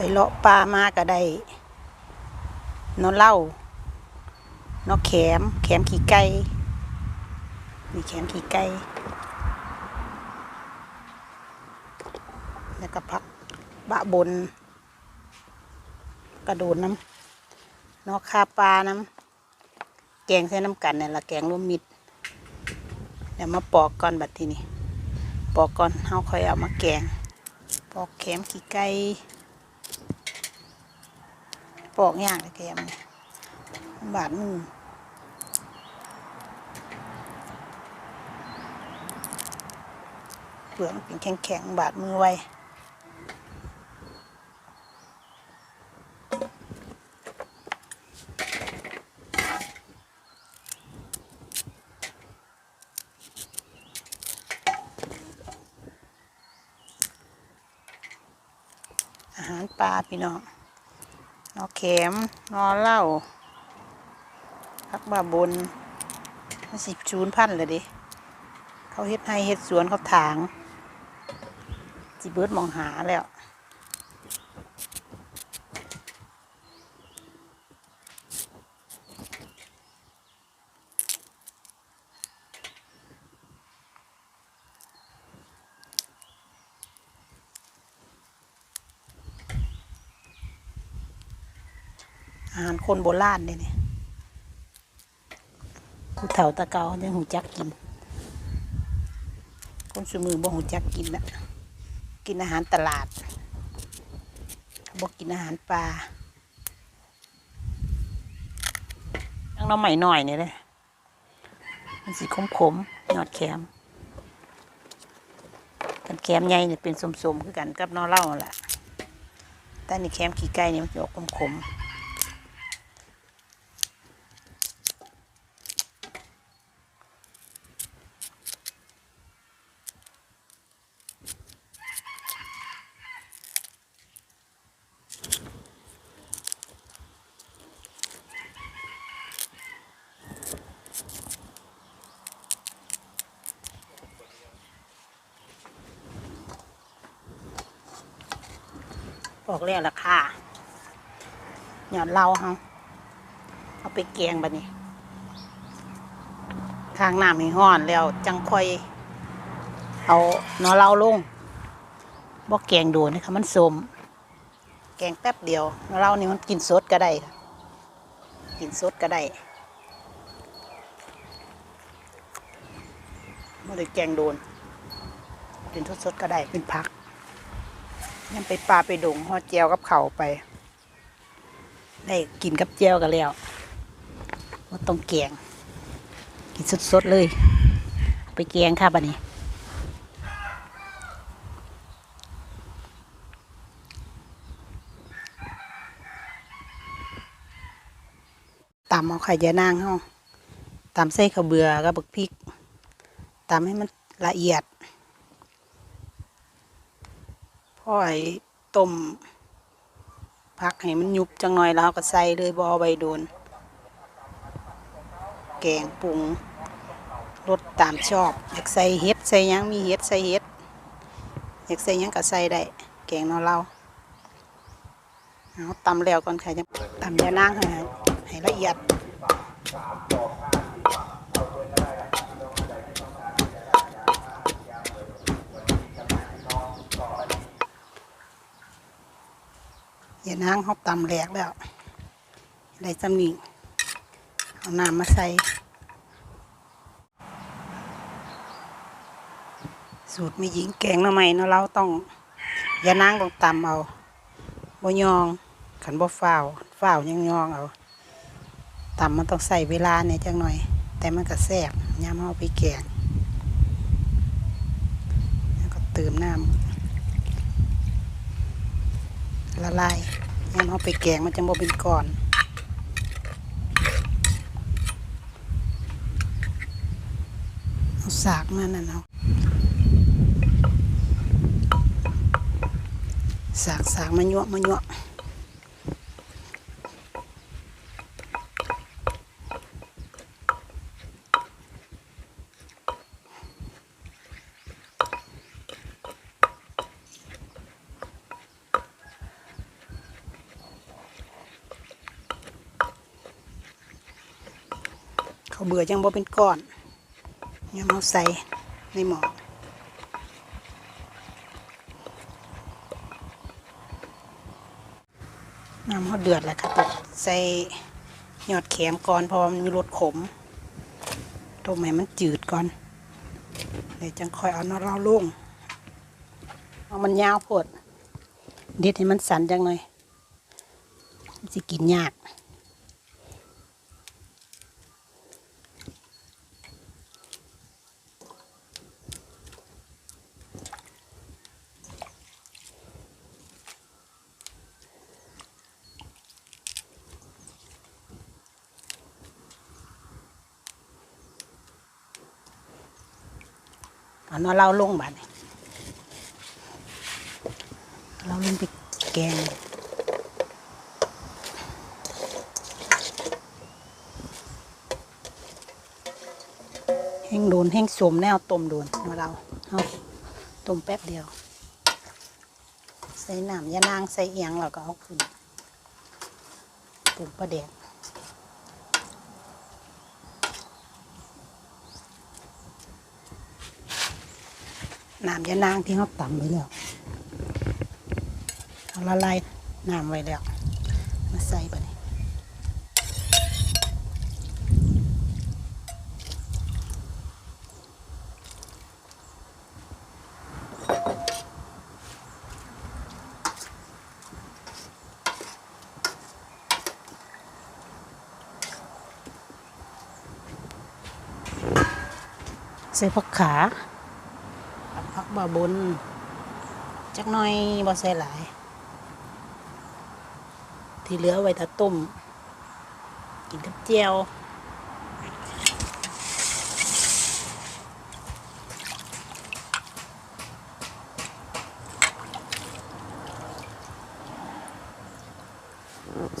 ไปเลาะปลามาก็ได้นอเล่านอกแขม แขมขี่ไก่มีแขมขี่ไก่แล้วก็พักบะบน กระโดดน้ำนอกคาปลาน้ำแกงใส่น้ำกันเนี่ยละแกงรวมมิตรเดี๋ยวมาปอกก่อนบัดทีนี้ปอกก่อนเฮาค่อยเอามาแกง ปอกแขมขี้ไก่ ปอกยากเลยแขมบาดมือเปลือกมันเป็นแข็งๆบาดมือไว้อาหารปลาพี่น้อง นอเข็มนอเหล้าพักบาบนสิบชูนพันเลยดิเขาเฮ็ดให้เฮ็ดสวนเขาถางจิเบิร์ดมองหาแล้ว อาหารคนโบราณเนี่ยนี่ผู้เฒ่าตะเกายังหูจักกิน คนสมือบ่หูจักกินนะกินอาหารตลาดบ่กินอาหารปลายังน้องใหม่หน่อยเนี่ยเลยมันสีขมขมยอดแคมกันแคมใหญ่เนี่ยเป็นสมๆคือกันกับนอเล่าแหละแต่นี่แคมขี้ไก่นี่ยมันจะออกขมขม ๆบอกแล้วราคาหยอดเหล้าเฮาเอาไปแกงบัดนี้ทางน้ำให้ห้อนแล้วจังค่อย เอาหนอเหล้าลงบอกแกงโดนนะคะมันสมแกงแป๊บเดียวหนอเหล้านี่มันกินสดก็ได้กินสดก็ได้ไม่ได้แกงโดนกินสดๆก็ได้เป็นผัก ยังไปปลาไปดงหอเจียวกับเขาไป ได้กินกับเจียวกันแล้วว่าต้องแกงกินสดๆเลย ไปแกงค่ะบัดนี้ตำเอาไข่ยานางเฮาตำใส่ข้าวเบือกับบักพริกตำให้มันละเอียด พ่อไอ้ต้มพักให้มันยุบจังหน่อยแล้วเราก็ใส่เลยบอใบโดน แกงปรุงรสตามชอบอยากใส่เห็ดใส่ยังมีเห็ดใส่เห็ดอยากใส่ยังก็ใส่ได้แกงนาะเราเอาตำแล้วก่อนค่ะจะตำยานางให้ให้ละเอียด อย่า นางเขาตำแหลกแล้วได้จำนีเอาน้ำมาใส่ สูตรม่หญิงแกงหน่อไม้เนาะเราต้องอย่านางต้องตำเอาบ่ยองขันบ่ฝ้าวฝ้าวยังยองเอาตำมันต้องใส่เวลาเนี่ยจังหน่อย แต่มันก็แซ่บยามเอาไปแกงแล้วก็เติมน้ำละลาย งั้นเอาไปแกงมันจะโมเป็นก้อนเอาสากมานั่นเอาสากสากมายั่วมายั่ว เขาเบื่อยังบ่เป็นก้อนยังเอาใส่ในหม้อน้ำเขาเดือดแล้วค่ะตกใส่ยอดแขมก่อนพราะว่ามันมีรสขมต้มให้มันจืดก่อนเดี๋ยวจังค่อยเอานาะเราลุ่งเอามันยาวพดเด็ดให้มันสันจังหน่อยสิกินยาก เอานาะเราลงบาดนี้เราลงไปแกงแห้งโดนแห้งสมแนวต้มโดนมาเราเอาต้มแป๊บเดียว ใส่น้ำยานางใส่เอียงแล้วก็เอาขึ้นปรุงปลาแดก น้ำยานางที่เขาตำไว้แล้วเอาละลายน้ำไว้แล้ว มาใส่ไปนี่ใส่ผักขา บผักบาบนจักหน่อยบ่ใส่หลาย ที่เหลือไว้ถ้าต้ม กินกับเจียว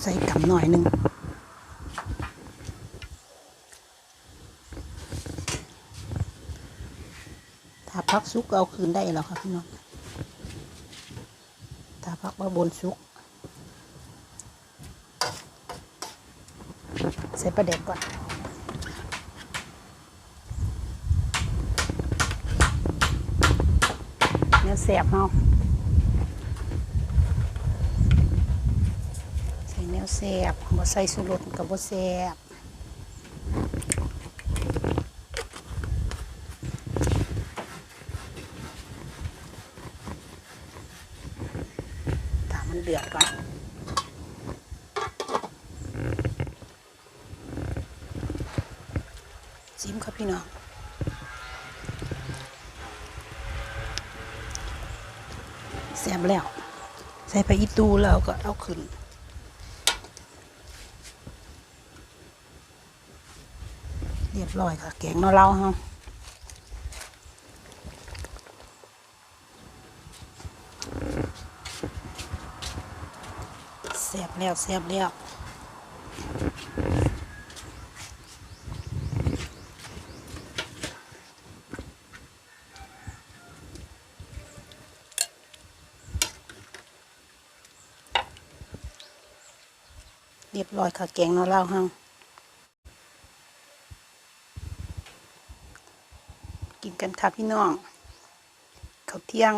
ใส่กำหน่อยหนึ่ง พักซุกเอาคืนได้แล้วค่ะพี่น้องถ้าพักว่าบนซุก ใส่ปลาเด็กก่อนเนื้อแสบเนาะใส่เนื้อแสบบ่ใส่สุรสกับบ่แสบถ้ามัน เดือดก่อนซิมครับพี่น้องแซ่บแล้ว ใส่ไปอีตูแล้วก็เอาขึ้นเรียบร้อยค่ะแกงเนาเราฮะ แซ่บแล้วแซ่บแล้วเรียบร้อยค่ะแกงเนาะเราฮะกินกันค่ะพี่น้อง เข้าเที่ยง